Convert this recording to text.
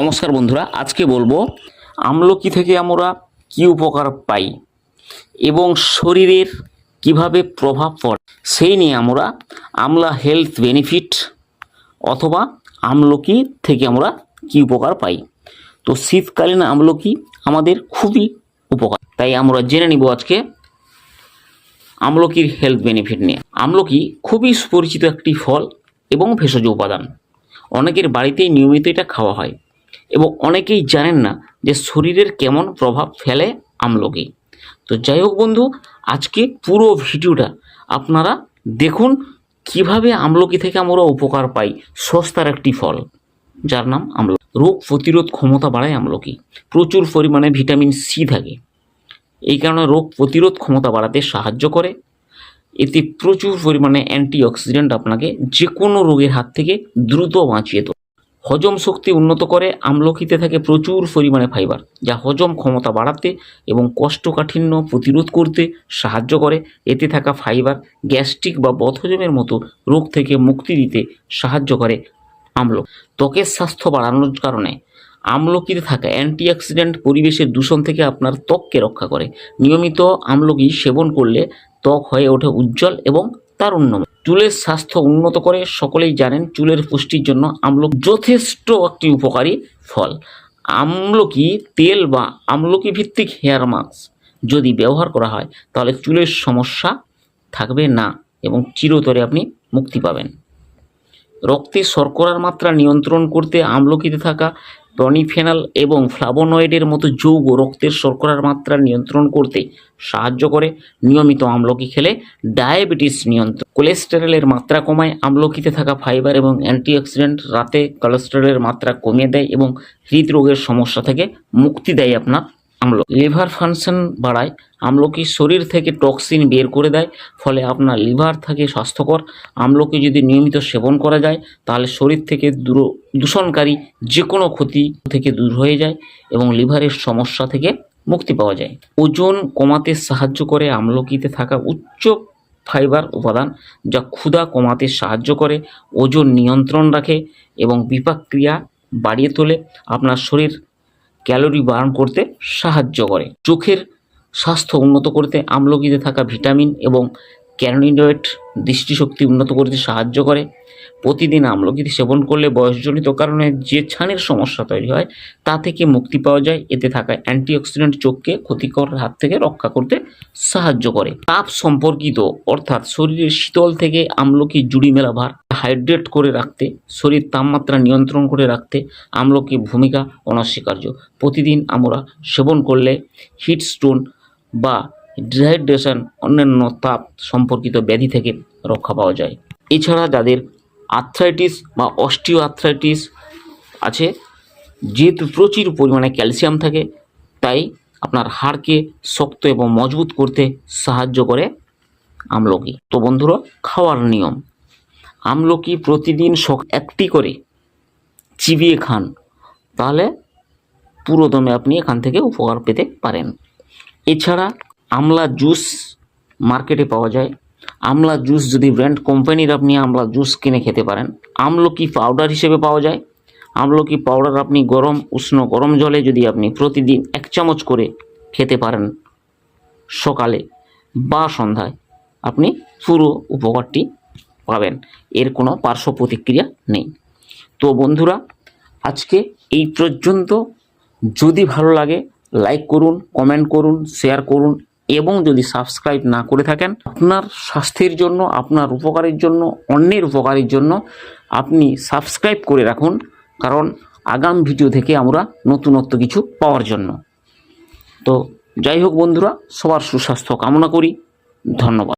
নমস্কার বন্ধুরা, আজকে বলব আমলকি থেকে আমরা কী উপকার পাই এবং শরীরের কীভাবে প্রভাব পড়ে সেই নিয়ে আমরা আমলা হেলথ বেনিফিট অথবা আমলকি থেকে আমরা কী উপকার পাই। তো শীতকালীন আমলকি আমাদের খুবই উপকার। তাই আমরা জেনে নিব আজকে আমলকির হেলথ বেনিফিট নিয়ে। আমলকি খুবই সুপরিচিত একটি ফল এবং ভেষজ উপাদান। অনেকের বাড়িতেই নিয়মিত এটা খাওয়া হয়। এবং অনেকেই জানেন না যে শরীরের কেমন প্রভাব ফেলে আমলকি। তো যাই হোক বন্ধু, আজকে পুরো ভিডিওটা আপনারা দেখুন কীভাবে আমলকি থেকে আমরা উপকার পাই, সস্তার একটি ফল, যার নাম আমলকি। রোগ প্রতিরোধ ক্ষমতা বাড়ায় আমলকি। প্রচুর পরিমাণে ভিটামিন সি থাকে। এই কারণে রোগ প্রতিরোধ ক্ষমতা বাড়াতে সাহায্য করে। এতে প্রচুর পরিমাণে অ্যান্টিঅক্সিডেন্ট আপনাকে যে কোনো রোগের হাত থেকে দ্রুত বাঁচিয়ে তোলে। হজম শক্তি উন্নত করে আমলকিতে থাকে প্রচুর পরিমাণে ফাইবার, যা হজম ক্ষমতা বাড়াতে এবং কষ্টকাঠিন্য প্রতিরোধ করতে সাহায্য করে। এতে থাকা ফাইবার গ্যাস্ট্রিক বা বদহজমের মতো রোগ থেকে মুক্তি দিতে সাহায্য করে আমলকি। ত্বকের স্বাস্থ্য বাড়ানোর কারণে আমলকিতে থাকা অ্যান্টিঅক্সিডেন্ট পরিবেশের দূষণ থেকে আপনার ত্বককে রক্ষা করে। নিয়মিত আমলকি সেবন করলে ত্বক হয়ে ওঠে উজ্জ্বল এবং তারুণ্যময়। চুলের স্বাস্থ্য উন্নত করে সকলেই জানেন চুলের পুষ্টির জন্য আমলকি যথেষ্ট একটি উপকারী ফল। আমলকি তেল বা আমলকি ভিত্তিক হেয়ার মাস্ক যদি ব্যবহার করা হয়, তাহলে চুলের সমস্যা থাকবে না এবং চিরতরে আপনি মুক্তি পাবেন। রক্তে শর্করার মাত্রা নিয়ন্ত্রণ করতে আমলকিতে থাকা টনিফেনাল এবং ফ্লাভোনয়েডের মতো যৌগ রক্তের শর্করার মাত্রা নিয়ন্ত্রণ করতে সাহায্য করে। নিয়মিত আমলকি খেলে ডায়াবেটিস নিয়ন্ত্রণ। কোলেস্টেরলের মাত্রা কমায়। আমলকিতে থাকা ফাইবার এবং অ্যান্টিঅক্সিডেন্ট রাতে কোলেস্টেরলের মাত্রা কমিয়ে দেয় এবং হৃদরোগের সমস্যা থেকে মুক্তি দেয় আপনার আমলকি লিভার ফাংশন বাড়ায়, আমলকি শরীর থেকে টক্সিন বের করে দেয়, ফলে আপনার লিভার থাকে স্বাস্থ্যকর। আমলকি যদি নিয়মিত সেবন করা যায়, তাহলে শরীর থেকে দূর দূষণকারী যে কোনো ক্ষতি থেকে দূর হয়ে যায় এবং লিভারের সমস্যা থেকে মুক্তি পাওয়া যায়। ওজন কমাতে সাহায্য করে আমলকিতে থাকা উচ্চ ফাইবার উপাদান, যা ক্ষুধা কমাতে সাহায্য করে, ওজন নিয়ন্ত্রণ রাখে এবং বিপাক ক্রিয়া বাড়িয়ে তোলে। আপনার শরীর ক্যালোরি বার্ন করতে সাহায্য করে। চোখের স্বাস্থ্য উন্নত করতে আমলকিতে থাকা ভিটামিন এবং ক্যানোনিডয়েড দৃষ্টিশক্তি উন্নত করতে সাহায্য করে। প্রতিদিন আমলকি সেবন করলে বয়সজনিত কারণে যে ছানির সমস্যা তৈরি হয়, তা থেকে মুক্তি পাওয়া যায়। এতে থাকা অ্যান্টিঅক্সিডেন্ট চোখকে ক্ষতিকর হাত থেকে রক্ষা করতে সাহায্য করে। তাপ সম্পর্কিত, অর্থাৎ শরীরের শীতল থেকে আমলকি জুড়ি মেলা ভার, হাইড্রেট করে রাখতে, শরীর তাপমাত্রা নিয়ন্ত্রণ করে রাখতে আমলকি ভূমিকা অনস্বীকার্য। প্রতিদিন আমরা সেবন করলে হিট স্টোন বা ডিহাইড্রেশন অন্যান্য তাপ সম্পর্কিত ব্যাধি থেকে রক্ষা পাওয়া যায়। এছাড়া যাদের আর্থ্রাইটিস বা অস্টিও আর্থ্রাইটিস আছে, যেহেতু প্রচুর পরিমাণে ক্যালসিয়াম থাকে, তাই আপনার হাড়কে শক্ত এবং মজবুত করতে সাহায্য করে আমলকি। তো বন্ধুরা, খাওয়ার নিয়ম। আমলকি প্রতিদিন সক একটি করে চিবিয়ে খান, তাহলে পুরোদমে আপনি এখান থেকে উপকার পেতে পারেন। এছাড়া আমলা জুস মার্কেটে পাওয়া যায়। আমলা জুস যদি ব্র্যান্ড কোম্পানির আপনি আমলা জুস কিনে খেতে পারেন, আমলকি পাউডার হিসেবে পাওয়া যায়। আমলকি পাউডার আপনি গরম, উষ্ণ গরম জলে যদি আপনি প্রতিদিন এক চামচ করে খেতে পারেন সকালে বা সন্ধ্যায়, আপনি পুরো উপকারটি পাবেন। এর কোনো পার্শ্ব প্রতিক্রিয়া নেই। তো বন্ধুরা, আজকে এই পর্যন্ত। যদি ভালো লাগে লাইক করুন কমেন্ট করুন শেয়ার করুন এবং যদি সাবস্ক্রাইব না করে থাকেন, আপনার স্বাস্থ্যের জন্য, আপনার উপকারের জন্য, অন্যের উপকারের জন্য আপনি সাবস্ক্রাইব করে রাখুন, কারণ আগাম ভিডিও থেকে আমরা নতুনত্ব কিছু পাওয়ার জন্য। তো যাই হোক বন্ধুরা, সবার সুস্বাস্থ্য কামনা করি। ধন্যবাদ।